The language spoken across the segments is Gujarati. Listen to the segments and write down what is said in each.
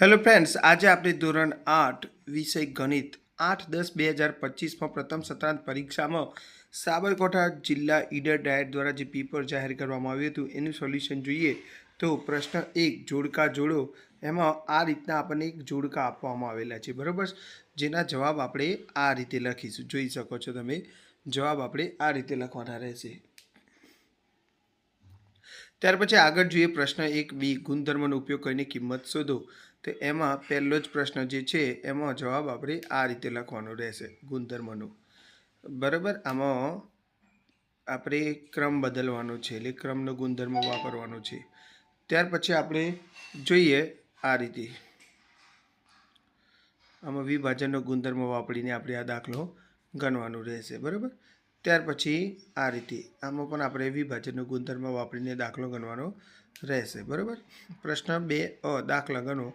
હેલો ફ્રેન્ડ્સ આજે આપણે ધોરણ આઠ, વિષય ગણિત. આઠ દસ બે હજાર પચીસમાં પ્રથમ સત્રાંત પરીક્ષામાં સાબરકાંઠા જિલ્લા ઈડર ડાયટ દ્વારા જે પેપર જાહેર કરવામાં આવ્યું હતું, એનું સોલ્યુશન જોઈએ તો પ્રશ્ન એક, જોડકા જોડો. એમાં આ રીતના આપણને એક જોડકા આપવામાં આવેલા છે, બરાબર? જેના જવાબ આપણે આ રીતે લખીશું. જોઈ શકો છો તમે, જવાબ આપણે આ રીતે લખવાના રહેશે. ત્યાર પછી આગળ જોઈએ પ્રશ્ન એક બી, ગુણધર્મનો ઉપયોગ કરીને કિંમત શોધો. તો એમાં પહેલો જ પ્રશ્ન જે છે, એમાં જવાબ આપણે આ રીતે લખવાનો રહેશે, ગુણધર્મનો. બરાબર? આમાં આપણે ક્રમ બદલવાનો છે, એટલે ક્રમનો ગુણધર્મ વાપરવાનો છે. ત્યાર પછી આપણે જોઈએ આ રીતે. આમાં વિભાજનનો ગુણધર્મ વાપરીને આપણે આ દાખલો ગણવાનો રહેશે, બરાબર? ત્યાર પછી આ રીતે આમાં પણ આપણે વિભાજનનો ગુણધર્મ વાપરીને દાખલો ગણવાનો રહેશે, બરાબર? પ્રશ્ન બે, અ દાખલા ગણો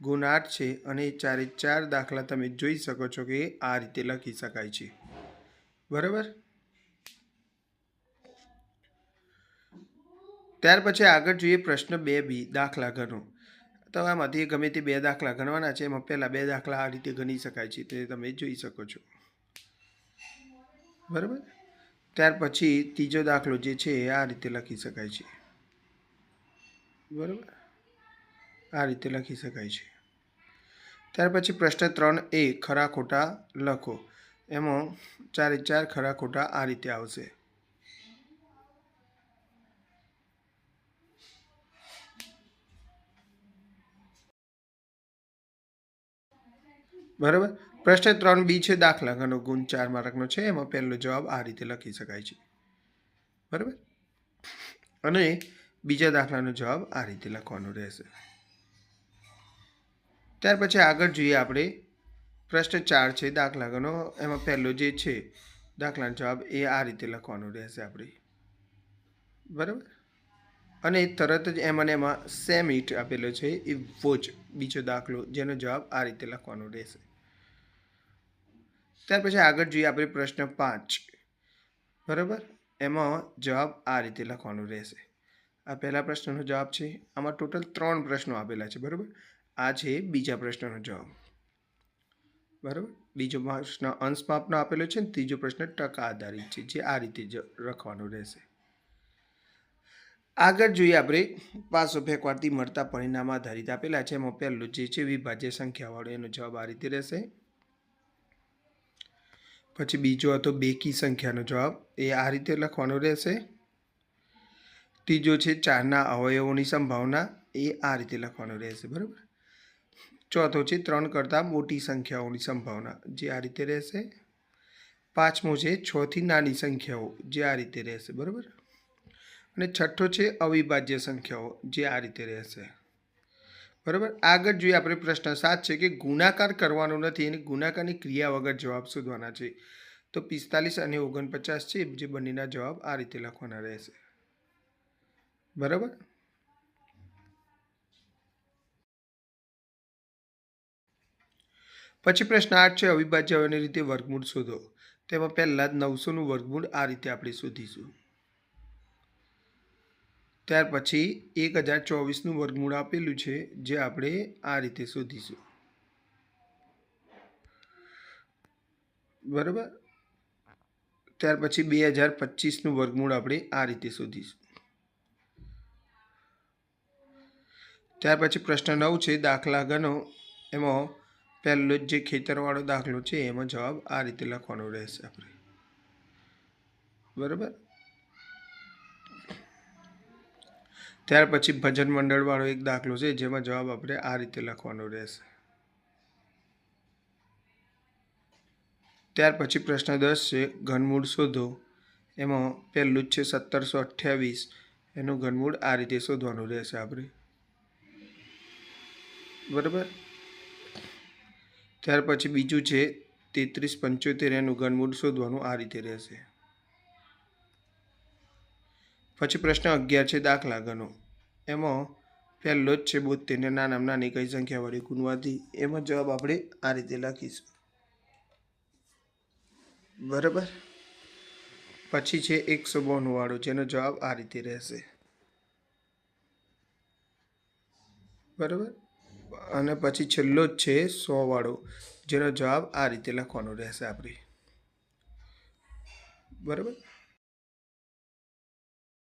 ગુણ આઠ છે અને ચારે ચાર દાખલા તમે જોઈ શકો છો કે આ રીતે લખી શકાય છે. બરાબર? ત્યાર પછી આગળ જોઈએ પ્રશ્ન બે બી દાખલા ગણો તો આમાંથી ગમે તે બે દાખલા ગણવાના છે, એમાં પહેલાં બે દાખલા આ રીતે ગણી શકાય છે, તે તમે જોઈ શકો છો. બરાબર? ત્યાર પછી ત્રીજો દાખલો જે છે, એ આ રીતે લખી શકાય છે. બરાબર? આ રીતે લખી શકાય છે. ત્યાર પછી પ્રશ્ન ત્રણ એ ખરા ખોટા લખો. એમાં ચારે ચાર ખરા ખોટા આ રીતે આવશે. બરાબર? પ્રશ્ન ત્રણ બી છે દાખલા ગણો ગુણ ચાર માર્કનો છે, એમાં પહેલો જવાબ આ રીતે લખી શકાય છે. બરાબર? અને બીજા દાખલાનો જવાબ આ રીતે લખવાનો રહેશે. ત્યાર પછી આગળ જોઈએ આપણે પ્રશ્ન ચાર છે દાખલા ગણો એમાં પહેલો જે છે, દાખલાનો જવાબ એ આ રીતે લખવાનો રહેશે આપણે. બરાબર? અને તરત જ એમાં એમાં સેમ ઇટ આપેલો છે. એ વોચ, બીજો દાખલો, જેનો જવાબ આ રીતે લખવાનો રહેશે. ત્યાર પછી આગળ જોઈએ આપણે પ્રશ્ન પાંચ. બરાબર? એમાં જવાબ આ રીતે લખવાનો રહેશે. આ પહેલા પ્રશ્નનો જવાબ છે. આમાં ટોટલ ત્રણ પ્રશ્નો આપેલા છે. બરાબર? આ છે બીજા પ્રશ્નનો જવાબ. બરાબર? બીજો પ્રશ્ન અંશ માપનો આપેલો છે ને, ત્રીજો પ્રશ્ન ટકા આધારિત છે, જે આ રીતે જ લખવાનો રહેશે. આગળ જોઈએ આપણે પાસો ફેંકવાથી મળતા પરિણામ આધારિત આપેલા છે. એમાં પહેલું જે છે, વિભાજ્ય સંખ્યાવાળો. એનો જવાબ આ રીતે રહેશે. પછી બીજો હતો બેકી સંખ્યાનો જવાબ. એ આ રીતે લખવાનો રહેશે. ત્રીજો છે, ચારના અવયવોની સંભાવના. એ આ રીતે લખવાનો રહેશે, બરાબર? ચોથો છે, ત્રણ કરતાં મોટી સંખ્યાઓની સંભાવના. જે આ રીતે રહેશે. પાંચમો છે છથી નાની સંખ્યાઓ. જે આ રીતે રહેશે, બરાબર? અને છઠ્ઠો છે અવિભાજ્ય સંખ્યાઓ, જે આ રીતે રહેશે. બરાબર? આગળ જોઈએ આપણે પ્રશ્ન સાત છે કે ગુણાકાર કરવાનો નથી અને ગુણાકારની ક્રિયા વગર જવાબ શોધવાના છે. તો પિસ્તાલીસ અને ઓગણપચાસ છે, જે બંનેના જવાબ આ રીતે લખવાના રહેશે. બરાબર? પછી પ્રશ્ન આઠ છે, અવિભાજ્ય રીતે વર્ગમૂળ શોધો. તેમાં પહેલાં જ નવસોનું વર્ગમૂળ આ રીતે આપણે શોધીશું. ત્યાર પછી એક હજાર ચોવીસનું વર્ગમૂળ આપેલું છે, જે આપણે આ રીતે શોધીશું. બરાબર? ત્યાર પછી બે હજાર પચીસનું વર્ગમૂળ આપણે આ રીતે શોધીશું. ત્યાર પછી પ્રશ્ન નવ છે, દાખલા ગણો. એમાં પહેલો જે ખેતરવાળો દાખલો છે, એમાં જવાબ આ રીતે લખવાનો રહેશે આપણે. બરાબર? ત્યાર પછી ભજન મંડળવાળો એક દાખલો છે, જેમાં જવાબ આપણે આ રીતે લખવાનો રહેશે. ત્યાર પછી પ્રશ્ન દસ છે, ઘનમૂળ શોધો. એમાં પહેલું જ છે સત્તરસો અઠ્યાવીસ. એનું ઘનમૂળ આ રીતે શોધવાનું રહેશે આપણે. બરાબર? ત્યાર પછી બીજું છે તેત્રીસ પંચોતેર, એનું ઘનમૂળ શોધવાનું આ રીતે રહેશે. પછી પ્રશ્ન અગિયાર છે દાખલા ગણો એમાં પહેલો જ છે બોતેરને નાનામાં નાની કઈ સંખ્યા વડે ગુણવાથી? એમાં જવાબ આપણે આ રીતે લખીશું. બરાબર? પછી છે એકસો બોનુંવાળો જેનો જવાબ આ રીતે રહેશે. બરાબર? અને પછી છેલ્લો જ છે સોવાળો જેનો જવાબ આ રીતે લખવાનો રહેશે આપણે. બરાબર?